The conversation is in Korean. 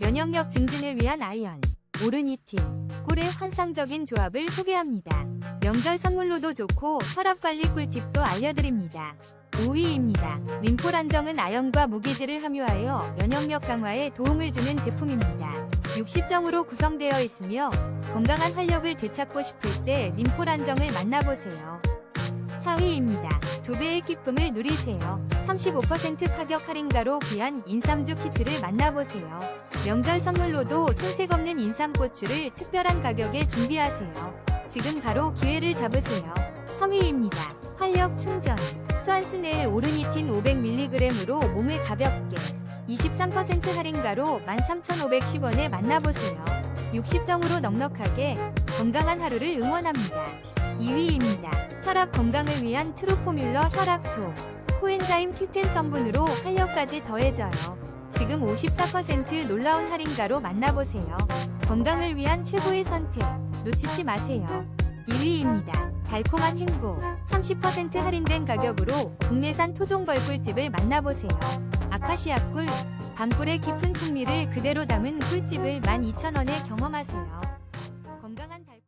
면역력 증진을 위한 아이언, 오르니틴, 꿀의 환상적인 조합을 소개합니다. 명절 선물로도 좋고 혈압관리 꿀팁도 알려드립니다. 5위입니다. 림폴안정은 아연과 무기질을 함유하여 면역력 강화에 도움을 주는 제품입니다. 60정으로 구성되어 있으며 건강한 활력을 되찾고 싶을 때 림폴안정을 만나보세요. 4위입니다. 두 배의 기쁨을 누리세요. 35% 파격 할인가로 귀한 인삼주 키트를 만나보세요. 명절 선물로도 손색 없는 인삼고추를 특별한 가격에 준비하세요. 지금 바로 기회를 잡으세요. 3위입니다. 활력 충전. 수완스 네일 오르니틴 500mg으로 몸을 가볍게 23% 할인가로 13,510원에 만나보세요. 60정으로 넉넉하게 건강한 하루를 응원합니다. 2위입니다. 혈압 건강을 위한 트루포뮬러 혈압톡. 코엔자임 큐텐 성분으로 활력까지 더해져요. 지금 54% 놀라운 할인가로 만나보세요. 건강을 위한 최고의 선택. 놓치지 마세요. 1위입니다. 달콤한 행복. 30% 할인된 가격으로 국내산 토종 벌 꿀집을 만나보세요. 아카시아 꿀. 밤꿀의 깊은 풍미를 그대로 담은 꿀집을 12,000원에 경험하세요. 건강한 달